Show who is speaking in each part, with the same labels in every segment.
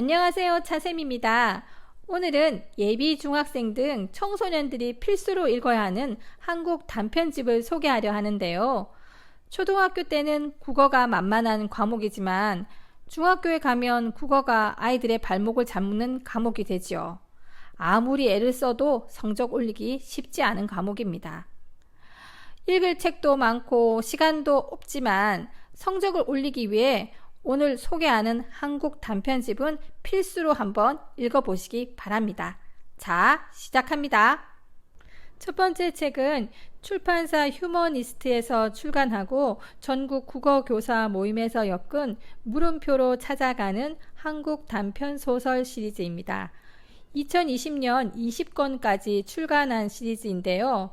Speaker 1: 안녕하세요. 차쌤입니다. 오늘은 예비 중학생 등 청소년들이 필수로 읽어야 하는 한국 단편집을 소개하려 하는데요. 초등학교 때는 국어가 만만한 과목이지만 중학교에 가면 국어가 아이들의 발목을 잡는 과목이 되지요. 아무리 애를 써도 성적 올리기 쉽지 않은 과목입니다. 읽을 책도 많고 시간도 없지만 성적을 올리기 위해 오늘 소개하는 한국 단편집은 필수로 한번 읽어보시기 바랍니다. 자, 시작합니다. 첫 번째 책은 출판사 휴머니스트에서 출간하고 전국 국어교사 모임에서 엮은 물음표로 찾아가는 한국 단편 소설 시리즈입니다. 2020년 20권까지 출간한 시리즈인데요.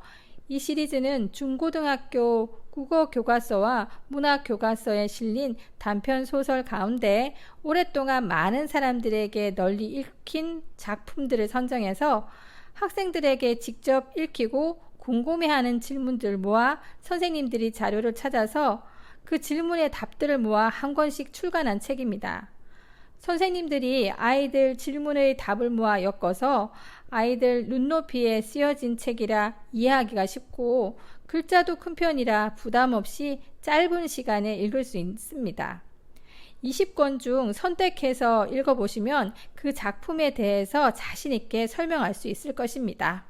Speaker 1: 이 시리즈는 중고등학교 국어 교과서와 문학 교과서에 실린 단편 소설 가운데 오랫동안 많은 사람들에게 널리 읽힌 작품들을 선정해서 학생들에게 직접 읽히고 궁금해하는 질문들 모아 선생님들이 자료를 찾아서 그 질문의 답들을 모아 한 권씩 출간한 책입니다. 선생님들이 아이들 질문의 답을 모아 엮어서 아이들 눈높이에 쓰여진 책이라 이해하기가 쉽고 글자도 큰 편이라 부담 없이 짧은 시간에 읽을 수 있습니다. 20권 중 선택해서 읽어보시면 그 작품에 대해서 자신있게 설명할 수 있을 것입니다.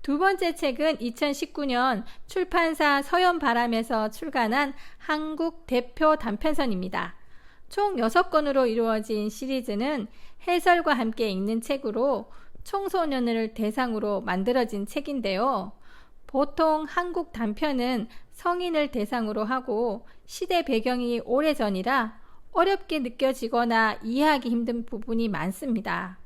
Speaker 1: 두 번째 책은 2019년 출판사 서연바람에서 출간한 한국 대표 단편선입니다. 총 6권으로 이루어진 시리즈는 해설과 함께 읽는 책으로 청소년을 대상으로 만들어진 책인데요. 보통 한국 단편은 성인을 대상으로 하고 시대 배경이 오래전이라 어렵게 느껴지거나 이해하기 힘든 부분이 많습니다.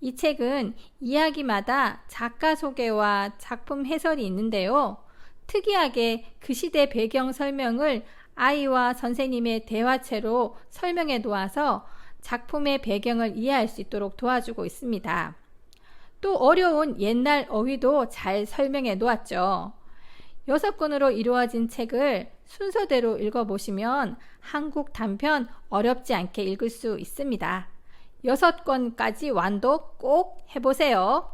Speaker 1: 이 책은 이야기마다 작가 소개와 작품 해설이 있는데요. 특이하게 그 시대 배경 설명을 아이와 선생님의 대화체로 설명해 놓아서 작품의 배경을 이해할 수 있도록 도와주고 있습니다. 또 어려운 옛날 어휘도 잘 설명해 놓았죠. 여섯 권으로 이루어진 책을 순서대로 읽어보시면 한국 단편 어렵지 않게 읽을 수 있습니다. 여섯 권까지 완독 꼭 해보세요.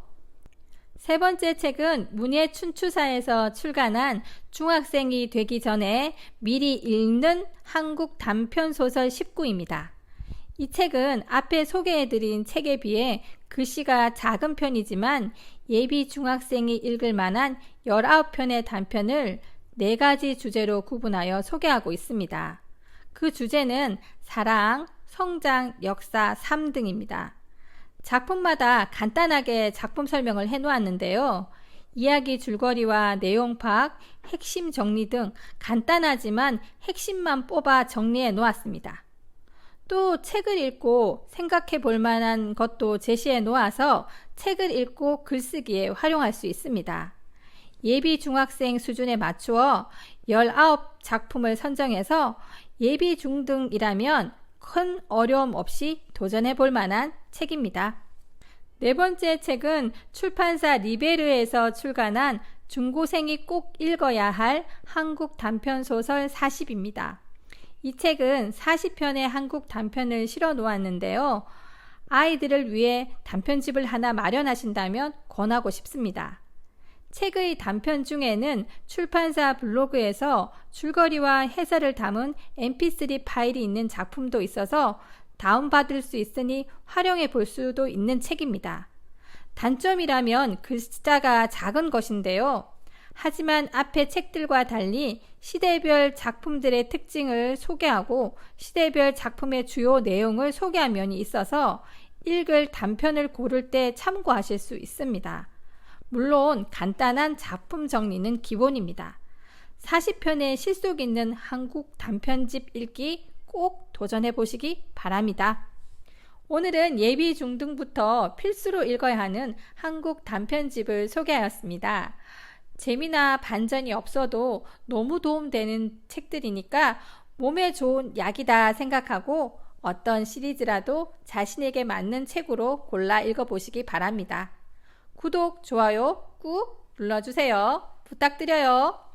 Speaker 1: 세 번째 책은 문예 춘추사에서 출간한 중학생이 되기 전에 미리 읽는 한국 단편 소설 19입니다. 이 책은 앞에 소개해드린 책에 비해 글씨가 작은 편이지만 예비 중학생이 읽을 만한 19편의 단편을 4가지 주제로 구분하여 소개하고 있습니다. 그 주제는 사랑, 성장, 역사, 삶 등입니다. 작품마다 간단하게 작품 설명을 해 놓았는데요. 이야기 줄거리와 내용 파악, 핵심 정리 등 간단하지만 핵심만 뽑아 정리해 놓았습니다. 또 책을 읽고 생각해 볼 만한 것도 제시해 놓아서 책을 읽고 글쓰기에 활용할 수 있습니다. 예비 중학생 수준에 맞추어 19작품을 선정해서 예비 중등이라면 큰 어려움 없이 도전해 볼 만한 책입니다. 네 번째 책은 출판사 리베르에서 출간한 중고생이 꼭 읽어야 할 한국 단편소설 40입니다. 이 책은 40편의 한국 단편을 실어 놓았는데요. 아이들을 위해 단편집을 하나 마련하신다면 권하고 싶습니다. 책의 단편 중에는 출판사 블로그에서 줄거리와 해설을 담은 mp3 파일이 있는 작품도 있어서 다운받을 수 있으니 활용해 볼 수도 있는 책입니다. 단점이라면 글자가 작은 것인데요. 하지만 앞에 책들과 달리 시대별 작품들의 특징을 소개하고 시대별 작품의 주요 내용을 소개한 면이 있어서 읽을 단편을 고를 때 참고하실 수 있습니다. 물론 간단한 작품 정리는 기본입니다. 40편의 실속 있는 한국 단편집 읽기 꼭 도전해 보시기 바랍니다. 오늘은 예비 중등부터 필수로 읽어야 하는 한국 단편집을 소개하였습니다. 재미나 반전이 없어도 너무 도움되는 책들이니까 몸에 좋은 약이다 생각하고 어떤 시리즈라도 자신에게 맞는 책으로 골라 읽어보시기 바랍니다. 구독, 좋아요 꾹 눌러주세요. 부탁드려요.